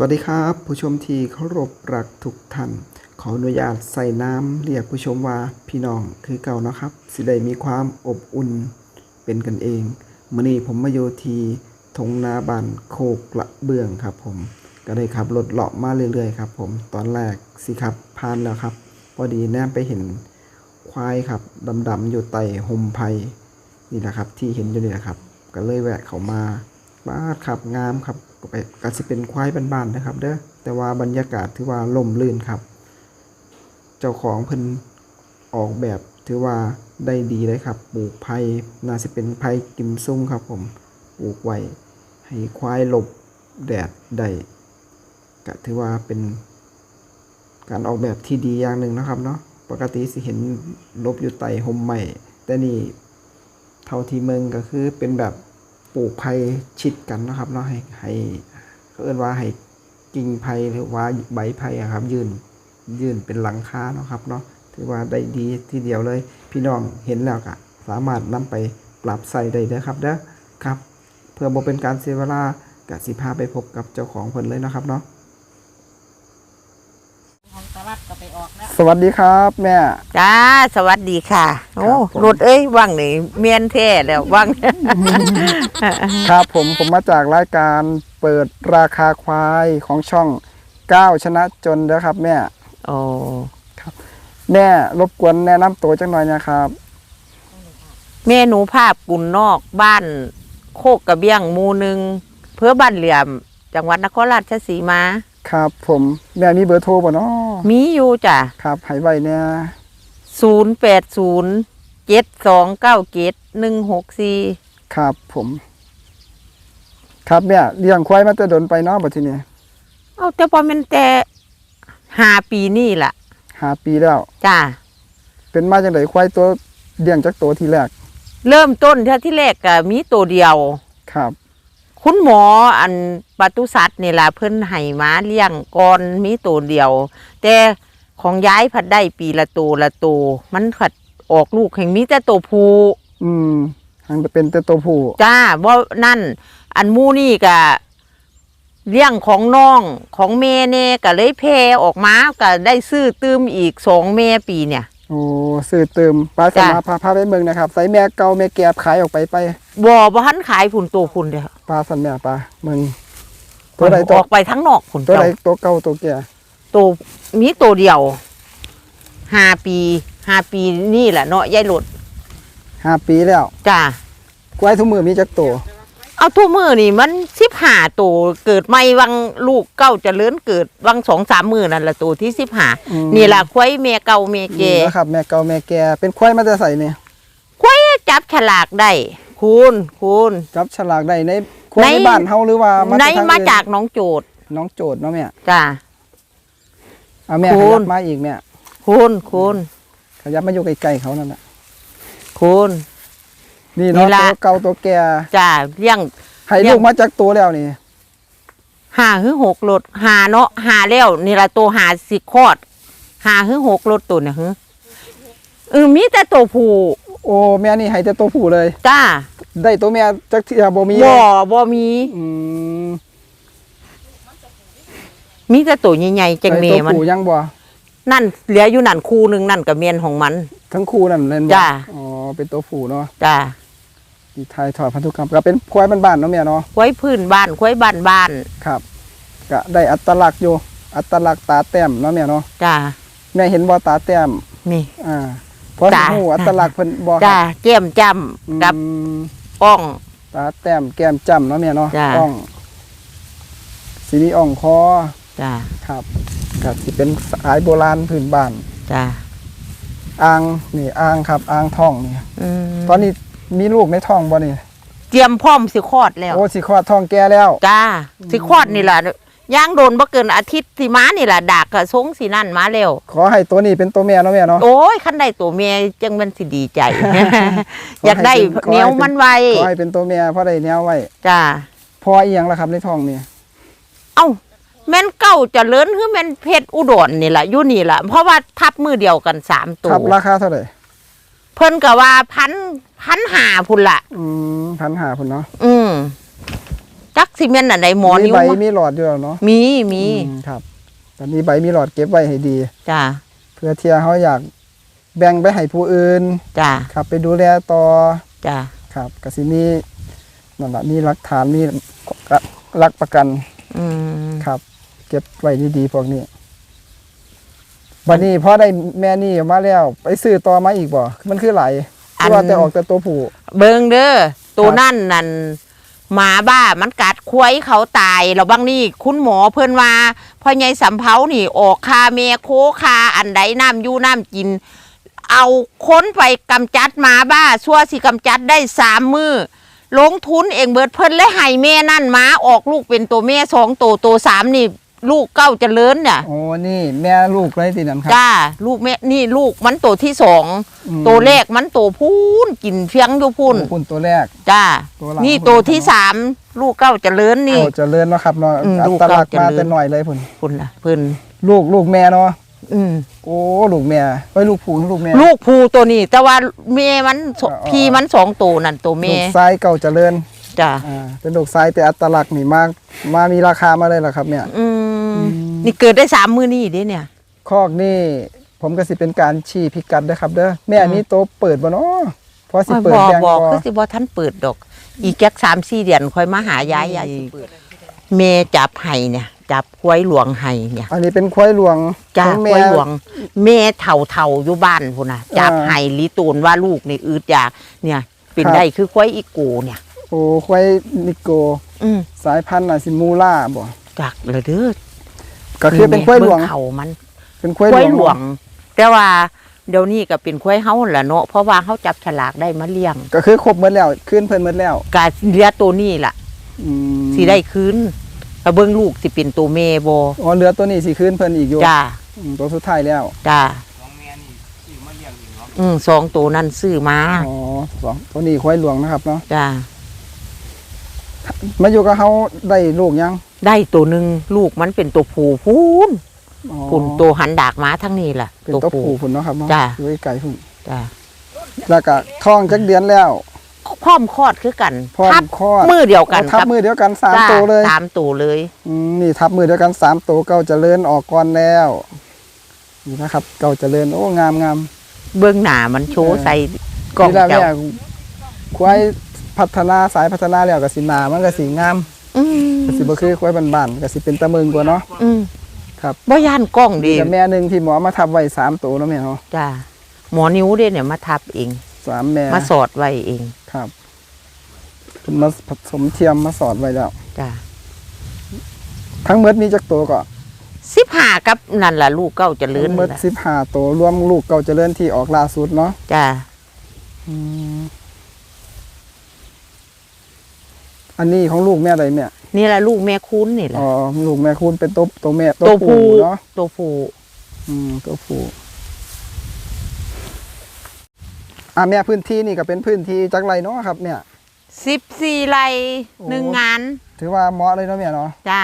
สวัสดีครับ ผู้ชมที่เคารพรักทุกท่านขออนุญาตใส่น้ำเรียกผู้ชมว่าพี่น้องคือเก่านะครับ สิได้มีความอบอุ่นเป็นกันเองมื่อนี้ผมมาอยู่ที่ทงนาบานโคกระเบื้องครับผม ก็ได้ขับรถเลาะมาเรื่อยๆครับผมตอนแรกสิครับผ่านแล้วครับ พอดีแนมไปเห็นควายครับดำๆอยู่ใต้หมไผ่นี่นะครับที่เห็นอยู่นี่นะครับ ก็เลยแวะเขามาบ้าดครับงามครับ ก็ไปก็สิเป็นควายบ้านๆนะครับเด้อแต่ว่าบรรยากาศถือว่าล่มลื่นครับ เจ้าของเพิ่นออกแบบถือว่าได้ดีเลยครับปลูกไผ่น่าสิเป็นไผ่กิมซุ่งครับผมปลูกไว้ให้ควายหลบแดดได้ก็ถือว่าเป็นการออกแบบที่ดีอย่างหนึ่งนะครับเนาะปกติสิเห็นลบอยู่ใต้ห่มไม้แต่นี่เท่าที่เมืองก็คือเป็นแบบ ลูกไผ่ชิดกันนะครับเนาะให้ให้เขาเอิ้นว่าให้กิ่งไผ่หรือว่าใบไผ่ครับ ยืนยืนเป็นหลังคาเนาะครับเนาะถือว่าได้ดีทีเดียวเลย พี่น้องเห็นแล้วก็สามารถนำไปปรับใส่ได้เลยครับเด้อครับ เพื่อบ่เป็นการเสียเวลากสิพาไปพบกับเจ้าของเพิ่นเลยนะครับเนาะ ของตลาดก็ไปออกแล้ว สวัสดีครับ แม่ จ้าสวัสดีค่ะ โอ้ครับผมรถเอ้ยว่างนี่เมียนแท้แล้วว่าง ครับผมผมมาจากรายการเปิดราคาควายของช่องก้าวชนะจนเด้อครับ แม่ โอ้แม่รบกวนแนะนำตัวจังหน่อยนะครับ แม่หนูภาพกุนนอกบ้าน โคกกระเบี้ยงหมูหนึ่งเพื่อบ้านเหลี่ยม จังหวัดนครราชสีมา ครับผมแม่มีเบอร์โทรบ่เนาะมีอยู่จ้ะครับให้ไว้เนี่ยศูนย์แปดศูนย์เจ็ดสองเก้าเจ็ดหนึ่งหกสี่ครับผม ครับแม่เลี้ยงควายมาแต่ดนไปเนาะบัดทีนี้เอาแต่พอมันแต่ห้าปีนี่ล่ะหาปีแล้ว จ้าเป็นมาจังไดควายตัวเลี้ยงจากตัวทีแรก เริ่มต้นที่ที่แรกก็มีตัวเดียว ครับ คุณหมออันปตุสัตว์นี่ล่ะเพิ่นให้มาเลี้ยงก่อนมีตัวเดียว แต่ของย้ายผัดได้ปีละตัวละตัวมันขัดออกลูกแห่งมีแต่ตัวผู้อืมหังเป็นแต่ตัวผู้จ้าว่านั่น อันหมู่นี่ก็เลี้ยงของน้องของเมเน่ก็เลยแพร่ออกมาก็ได้ซื้อตื้มอีกสองเมปีเนี่ย โอ้ซื้อเติมปลาสจ้ะมาพาพาไปเมืองนะครับใส่แม่เก่าแม่แก่ขายออกไปไปบ่บ่ทันขายผุนตัวผุนเด้อปลาสันแม่ปลาเมืองตัวใดอตัวอกไปทั้งนอกผุนตัวเจ้าใดตัวเก่าตัวแก่ตัวมีตัวเดียวห้าปีห้าปีนี่แหละเนาะยายหลุดห้าปีแล้วจ้าควายทุกมือมีจักตัว เอาทั่วมือนี่มันสิบห้าตัวเกิดไม่วังลูกเก้าเจะเลื่อนเกิดวังสองสามมือนั่นแหละตัวที่สิบห้าอืม นี่แหละควายเมียเก่าเมียเกนี่นะครับ แม่เก่าแม่แก่เป็นควายมาแต่ใส่เนี่ยควายจับฉลากได้คูณคูณจับฉลากได้ในควายใน ในบ้านเฮาหรือว่ามาในจากทางมาอื่นจากหน้องโจดน้องโจทย์เนาะแม่จ้า เอาแม่คุขณยับมาอีกแม่คูณคูณขยับมาอยู่ใกล้ๆเขานั่นแหละคูณ นี่นี่เนาะล่ะตัวเก่าตัวแก่จ้าเลี้ยง ให้เลี้ลูยงกมาจากตัวแล้วนี่หาหือหกรถหาเนาะหาแล้วนี่ละตัวหาสิคลอดหาหือหกรถตัวเนี่ยหือเออมีแต่ตัวผู้โอ้แม่นี่ให้แต่ตัวผู้เลย จ้าได้ตัวแม่จักเทียบ่มีบ่บ่มี อืมมีแต่ตัวใหญ่ๆจังเมได้ตัวมัน ผู้ยังบ่นั่นเหลืออยู่นั่นคู่หนึ่งนั่นกับเมียนของมัน ทั้งคู่นั่นเล่นบ่จ้ะ อ๋อเป็นตัวผู้เนาะจ้า ที่ไทยถอดพันธุกรรมก็เป็นควายบ้านๆเนาะแม่เนาะไว้พื้นบ้านไว้บ้านบ้านครับก็ได้อัตลักษณ์อยู่ อัตลักษณ์ตาแต้มเนาะแม่เนาะจ้าแม่เห็นบ่ตาแต้มนี่อ่าเพราะจ้ะหูอัตลักษณ์เพิ่นบ่จ้าเจียมจอืมำกับอ่องตาแต้มแก้มจำเนาะแม่เนาะจ้ะอ่องสีนี้อ่องคอจ้าครับก็สิเป็นสายโบราณพื้นบ้านจ้าอ่างนี่อ่างครับอ่างท้องนี่อืมตอนนี้ มีลูกในท้องบ่นี่เตรียมพร้อมสิคลอดแล้ว โอ้สิคลอดท้องแก่แล้ว จ้า สิคลอดนี่แหละย่างโดนบ่เกินอาทิตย์ที่มานี่แหละดากกระซงสีนั่นมาแล้ว ขอให้ตัวนี้เป็นตัวแม่เนาะแม่เนาะ โอ้ยคันได้ตัวเมียจังมันสิดีใจขอให้อยากได้เป็นขอให้เหนียวเป็นมันไวขอให้เป็นตัวแม่เพราะได้แนวไว้ จ้า พออีหยังล่ะครับในท้องนี่ เอ้าแม่นเก้าเจะเลินคือแม่นเพชรอุดรนี่แหละอยู่นี่แหละเพราะว่าทับมือเดียวกันสามตัว ครับราคาเท่าไหร่ เพิ่นก็ว่าพันพันหาพุ่นละอืมพันหาพุ่นเนาะอืมจักสิแม่นอันใดหมอมีนิ้วใบมามีหลอดด้วยเนาะมีมีอืมครับตอนนี้ใบมีหลอดเก็บไว้ให้ดีจ้าเพื่อที่เขาอยากแบ่งไปให้ผู้อื่นจ้าครับ ไปดูแลต่อจ้าครับกสิมีนั่นแหละมีหลักฐานมีหลักประกัน อืมครับ เก็บไว้ดีๆพวกนี้ บันนี้พอได้แม่นี่มาแล้ว ไปซื้อต่อมาอีกบ่มันคือไหลายคือว่าแต่ออกแต่ตัวผู้ เบิงเด้อตัวครับนั่นนั่นหมาบ้ามันกัดควายเขาตายแล้วบางนี่คุณหมอเพิ่นว่าพ่อใหญ่สำเภานี่ออกคาเมโคคาอันใดน้ำอยู่น้ำกิน เอาค้นไปกำจัดหมาบ้าชั่วสิกำจัดได้สามมือลงทุนเองเบิดเพิ่นและให้แม่นั่นหมาออกลูกเป็นตัวแม่สองตัวตัวสามนี่ ลูกเก้าเจะเลินเนี่ยโอ้นี่แม่ลูกไรตินั่นครับ จ้าลูกแม่นี่ลูกมันตัวที่สองอืม ตัวแรกมันตัวพูนกินเฟียงอยู่พูนโอ้คุณตัวแรก จ้าตัวหลังนี่พุ่นตัวนะครับที่สามลูกเก้าเจะเลินนี่โอ้เจริญเนาะครับเนาะอืมอัลูกตลักษณ์เก้ามาเจริญแต่หน่อยเลยพุ่นพุ่นล่ะเพิ่นลูกลูกแม่เนาะอืม โอ้ลูกแม่ไว้ยลูกผู้ลูกแม่ ลูกภูตัวนี้ แต่ว่าแม่มันสอ๋อ พี่มันสองตัวนั่นตัวลูแม่กซ้ายเก่าเจริญจ้าอ่าเป็นลูกซ้ายแต่อัตลักษณ์นี่มากมามีราคามาเลยล่ะครับเนี่ยอืม นี่เกิดได้สามมือนี่เด้เนี่ย คอกนี่ผมก็สิเป็นการชี้พิกัดเด้อครับ เด้อแม่มีโตะเปิดบ่เนาะพอสิเปิดบอกแบงบอกพอคือสิบ่ท่านเปิดดอก อีกแก๊กสามสี่เดือนค่อยมาหายายยายสิเปิดแม่จับไห้เนี่ย จับควายหลวงไห้เนี่ย อันนี้เป็นควายหลวงจ้าของคแม่วายหลวงแม่เถ่าเถ่าๆอยู่บ้านพุ่นน่ะจับอ่าไห้ลิตูนว่าลูกนี่อืดอยากเนี่ย เป็นครับได้คือควายอีโกเนี่ยโอ้ควายนิโกอืมสายพันธุ์น่ะสิมูล่าบ่จักเลยเด้อ ก็คือเป็นควายหลวงบิ่เขามัน เป็นควายควายหหลลววงงแต่ว่าเดี๋ยวนี้ก็เป็นควายเฮาแหละเนาะเพราะว่าเฮาจับฉลากได้มาเลี้ยง ก็คือครบหมดแล้วคืนเพิ่นหมดแล้วกาเลียตัวนี้ล่ะอืมสิได้คืนก็เบิ่งลูกสิเป็นตัวแม่บ่อ๋อเหลือตัวนี้สิคืนเพิ่นอีกอยู่จ้าอืมตัวสุดท้ายแล้วจ้าอืมสองตัวนั้นซื้อมาอ๋อสองตัวนี้ควายหลวงนะครับเนาะจ้ามาอยู่กับเฮาได้ลูกยัง ได้ตัวหนึ่งลูกมันเป็นตัวผู้พูนอ๋อพุ่นตัวหันดากมาทั้งนี้ล่ะเป็นตัวผู้พุ่นเนาะครับเนาะจ้ะอยู่ไกลๆพุ่นจ้าแล้วก็ท้องจักเดือนแล้วพร้อมคลอดคือกันพร้อมทับคลอดมือเดียวกันเอาทับกับมือเดียวกันสามจ้าตัวเลยสามตัวเลยอืมนี่ทับมือเดียวกันสามตัวเก่าเจริญออกก่อนแล้วนี่นะครับ เก่าเจริญโอ้งามงามเบื้องหน้ามันโชว์เออใส่กล่องนี่แหละเจ้าแม่ควายพัฒนาสายพัฒนาแล้วก็สิหนามันก็สิงาม อืม ก็สิบ่คือควายบ้านๆก็สิเป็นตะเมืองกว่าเนาะอืมครับบ่ย่านกล้องดีแต่แม่หนึงที่หมอมาทับไว้สามตัวเนาะแม่เนาะจ้าหมอนิ้วเด้เนี่ยมาทับเอง สามแม่มาสอดไว้เองครับเป็นมาผสมเทียมมาสอดไว้แล้ว จ้าทั้งหมดมีจักตัวก็สิบห้ากับนั่นล่ะลูกเก้าเจะเลื่อนทั้งหมดล่ะสิบห้าตัวรวมลูกเก่าเจริญที่ออกล่าสุดเนาะจ้า อืมอันนี้ของลูกแม่ใดแม่นี่แหละลูกแม่คุ้นนี่แหละอ๋อลูกแม่คุณเป็นตัวตัวแม่ตัวผู้เนาะตัวผู้อืมตัวผู้อะแม่พื้นที่นี่ก็เป็นพื้นที่จักไรเนาะครับเนี่ยสิบสี่ไร่โอ้หนึ่งงาน ถือว่าเหมาะเลยเนาะแม่เนาะจ้า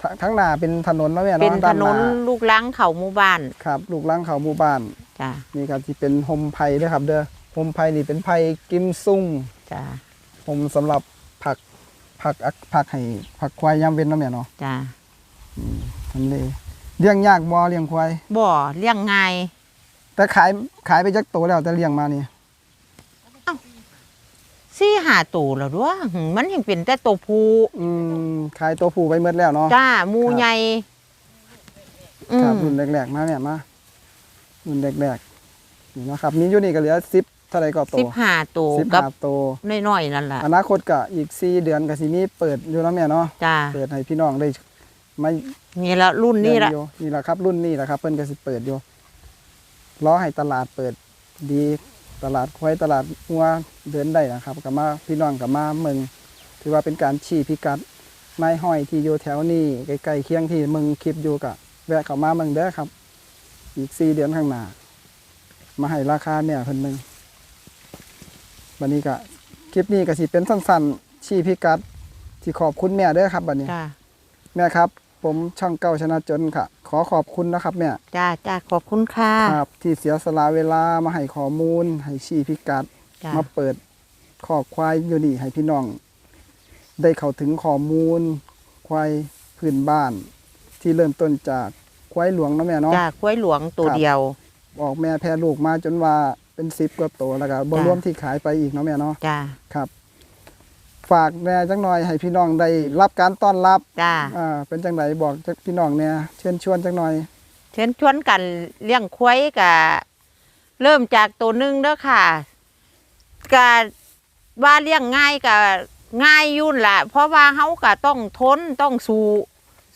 ทงทั้งหน้าเป็นถนนเนาะแม่เป็นเนาะถด้านนหน้านลูกล้างเขาหมู่บ้านครับ ลูกหลังเขาหมู่บ้านจ้านี่ครับที่เป็นโฮมไผ่ด้วยครับ เด้อโฮมไผ่นี่เป็นไผ่กิมซุ่งจ้าโฮมสำหรับผัก ผักอักผักให้ผักควายยามเว้นเนาะแม่เนาะจ้าทำเลยเลี้ยงยากบ่เลี้ยงควายบ่เลี้ยงง่ายแต่ขายขายไปจักโตแล้วแต่เลี้ยงมานี่สี่หาตัวแล้วด้วยหึมันยังเป็นแต่ตัวผู้อืมขายตัวผู้ไปหมดแล้วเนาะ จ้าหมูครับ ใหญ่อืครับมรุ่นแรกๆมาเนี่ยมารุ่นแรกๆนี่นะครับมีอยู่นี่ก็เหลือสิบ เท่าไรก็โตสิบห้าตัวสิบกับห้าโตน้อยๆนั่นแหละอนาคตก็อีกสี่เดือนก็สิมีเปิดอยู่แล้วแม่เนาะจ้าเปิดให้พี่น้องได้มานี่ละรุ่นนี้ละเดิอยู่นี่แหละครับรุ่นนี้แหละครับ เพิ่นก็สิเปิดอยู่รอให้ตลาดเปิดดีตลาดควายตลาดงัวเดินได้นะครับกับมาพี่น้องกับมาเมืองถือว่าเป็นการชี้พิกัดไม้ห้อยที่อยู่แถวนี้ใกล้ๆเคียงที่เมึงคลิปอยู่กะแวะเข้ามาเมืองเด้อครับ อีกสี่เดือนข้างหน้ามาให้ราคาแม่เพิ่นเมือง บันนี้ก็คลิปนี้ก็สิเป็นสั้นๆชี้พิกัดที่ขอบคุณแม่เด้อครับบัดนี้ จ้าแม่ครับ ผมช่างเก้าชนะจนค่ะ ขอขอบคุณนะครับแม่ จ้าจ้าขอบคุณค่ะครับที่เสียสละเวลามาให้ข้อมูล ให้ชี้พิกัด จ้ามาเปิดขอกควายอยู่นี่ให้พี่น้อง ได้เข้าถึงข้อมูล ควายพื้นบ้าน ที่เริ่มต้นจากควายหลวงเนาะแม่เนาะ จ้าควายหลวงตัวครับ เดียว ออกแม่แพร่ลูกมาจนว่า เป็นสิบกว่าตัวแล้วก็บ่จ้ะรวมที่ขายไปอีกเนาะแม่เนาะจ้าครับ ฝากแน่จังหน่อยให้พี่น้องได้รับการต้อนรับจ้าอ่าเป็นจังไดบอกจักพี่น้องเนี่ยเชิญชวนจังหน่อย เชิญชวนกันเลี้ยงควายกะเริ่มจากตัวหนึงเด้อค่ะกะว่าเลี้ยงง่ายกะง่ายอยุ่นละเพราะว่าเฮากะต้องทนต้องสู้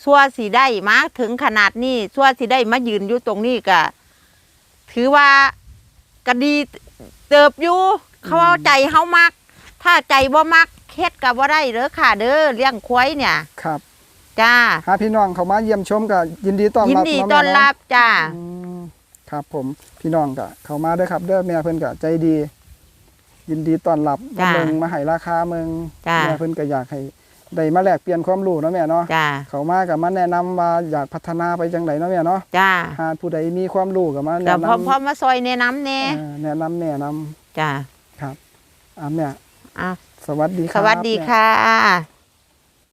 สัวสิได้มาถึงขนาดนี้สัวสิได้มายืนอยู่ตรงนี้กะถือว่า กะดีเติบอยู่ เขาเอาใจเฮามัก ถ้าใจบ่มักเฮ็ดกับบ่ได้เด้อค่ะเด้อเลี้ยงควายเนี่ยครับ จ้าหาพี่น้องเขามาเยี่ยมชมก็ยินดีต้อนยินรับดีเาะแม่ต้อนเาะรับจ้าอืมครับ ผมพี่น้องก็เข้ามาเด้อครับเด้อแม่เพิ่นก็ใจดี ยินดีต้อนรับมาจ้าเมืองมาให้ราคาเมืองจ้าแม่เพิ่นก็อยากให้ ได้มาแลกเปลี่ยนความรู้เนาะแม่เนาะจ้า เขามาก็มาแนะนำว่าอยากพัฒนาไปจังไดเนาะแม่เนาะจ้าหากผู้ใดมีความรู้ก็มาแต่แนะพอพอนำมาซอยแนะน้ำแน่เออแนะนำแนะนำจ้าครับอ่าแม่อะสวัสดีคสรับวัสดีแม่ ค่ะ